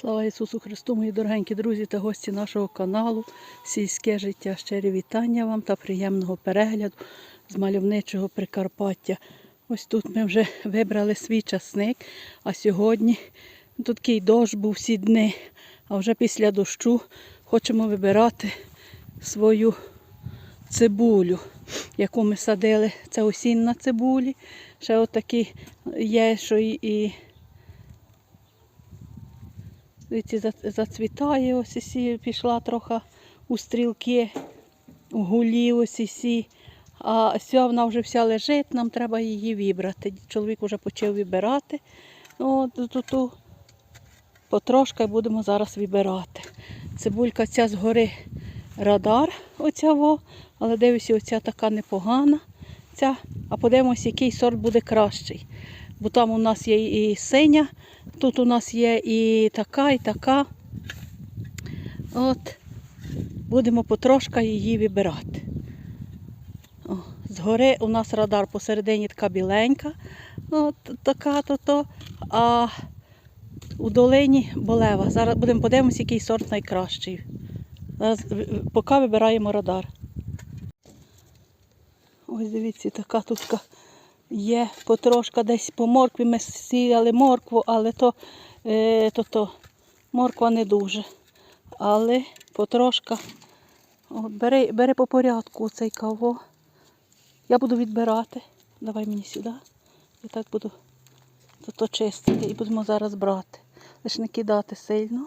Слава Ісусу Христу, мої дорогенькі друзі та гості нашого каналу. Сільське життя. Щирі вітання вам та приємного перегляду з мальовничого Прикарпаття. Ось тут ми вже вибрали свій часник, а сьогодні тут такий дощ був всі дни, а вже після дощу хочемо вибирати свою цибулю, яку ми садили. Це осінна цибулі. Ще отакі є, що і. І зацвітає ось сі, пішла трохи у стрілки, у гулі ось сі. А ця вона вже вся лежить, нам треба її вибрати. Чоловік вже почав вибирати. Ну, ту. Потрошки будемо зараз вибирати. Цибулька ця згори радар, оця во, але дивлюся, оця така непогана. Ця. А подивимось, який сорт буде кращий. Бо там у нас є і синя, тут у нас є і така, і така. От будемо потрошка її вибирати. О, згори у нас радар посередині така біленька, от така то то. А у долині болева. Зараз будемо подивимося, який сорт найкращий. Зараз в- в- поки вибираємо радар. Ось дивіться, така тут є потрошка десь по моркві. Ми сіяли моркву, але то, е, то, то морква не дуже. Але потрошка. От, бери, бери по порядку цей каво. Я буду відбирати. Давай мені сюди. Я так буду то, то чистити і будемо зараз брати. Лиш не кидати сильно.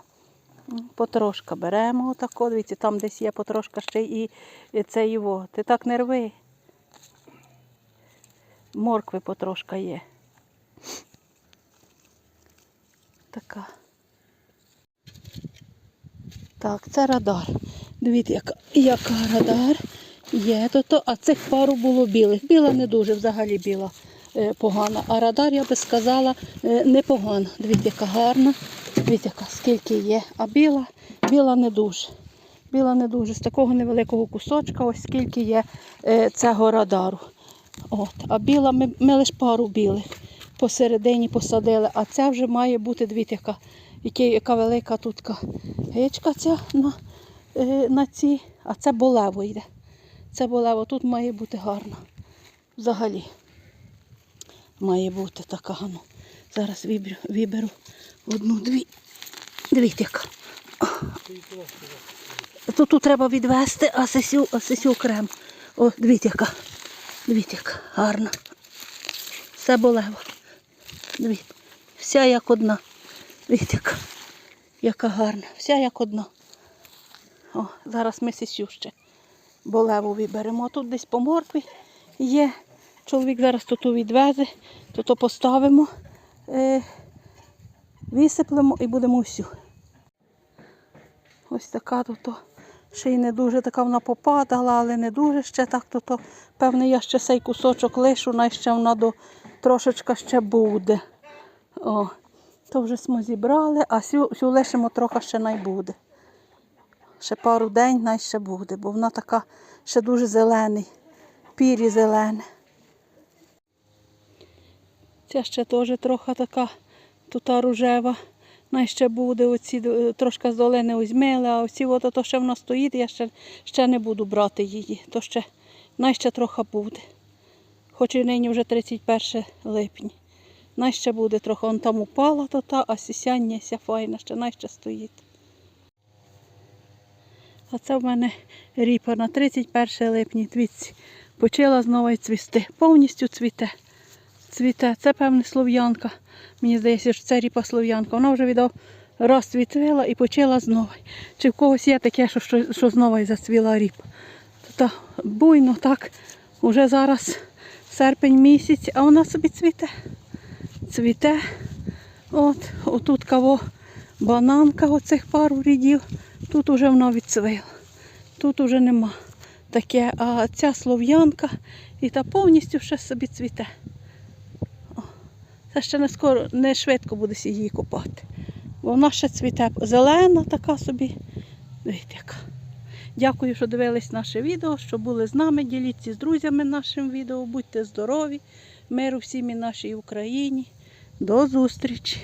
Потрошка беремо отако. Дивіться, там десь є потрошка ще і це його. Ти так не рви. Моркви потрошка є. Така. Так, це радар. Дивіться, яка, яка радар є. То, то, а цих пару було білих. Біла не дуже, взагалі біла е, погана. А радар, я би сказала, е, непогана. Дивіться, яка гарна. Дивіться, яка, скільки є. А біла, біла не дуже. Біла не дуже. З такого невеликого кусочка, ось скільки є е, цього радару. От. А біла, ми, ми лише пару білих посередині посадили, а ця вже має бути, дивіться, яка, яка, яка велика тут ка гичка ця на, е, на цій, а це болево йде. Це болево, тут має бути гарно. Взагалі. Має бути така. Ну. Зараз виберу, виберу одну-дві. Дивіться, яка. Тут, треба відвести, а сесю, а сесю окремо. О, дивіться, яка. Дивіться, яка гарна. Все болево. Дивіться. Вся як одна. Дивіться, яка, яка гарна. Вся як одна. О, зараз ми сесю ще болеву виберемо. Тут десь по моркві є. Чоловік зараз тут відвезе, то то поставимо, е, висиплемо і будемо всю. Ось така тут. Ще й не дуже така вона попадала, але не дуже ще так. То, то певне, я ще цей кусочок лишу, най ще вона до трошечка ще буде. О, то вже ми зібрали, а сю, сю лишимо трохи ще най буде. Ще пару день най ще буде, бо вона така ще дуже зелений, пірі зелене. Ця ще теж трохи така тута рожева. Най ще буде оці е, трошки з долини узьмили, а оці от то ще вона стоїть, я ще, ще не буду брати її. То ще най ще трохи буде. Хоч і нині вже 31 липня. Най ще буде трохи. Он там упала то та, а сісяння ся файна, ще най ще стоїть. А це в мене ріпа на 31 липня. Дивіться, почала знову цвісти. Повністю цвіте. Цвіте. Це певне слов'янка. Мені здається, що це ріпа слов'янка. Вона вже віддав розцвітвила і почала знову. Чи в когось є таке, що, що, що знову зацвіла ріпа. Та буйно так. Уже зараз серпень місяць, а вона собі цвіте. Цвіте. От, отут кого бананка, оцих пару рядів. Тут уже вона відцвила. Тут уже нема таке. А ця слов'янка і та повністю ще собі цвіте. Це ще не скоро, не швидко буде її копати. Бо вона ще цвіте. Зелена така собі. Дивіться яка. Дякую, що дивились наше відео, що були з нами. Діліться з друзями нашим відео. Будьте здорові, миру всім і нашій Україні. До зустрічі!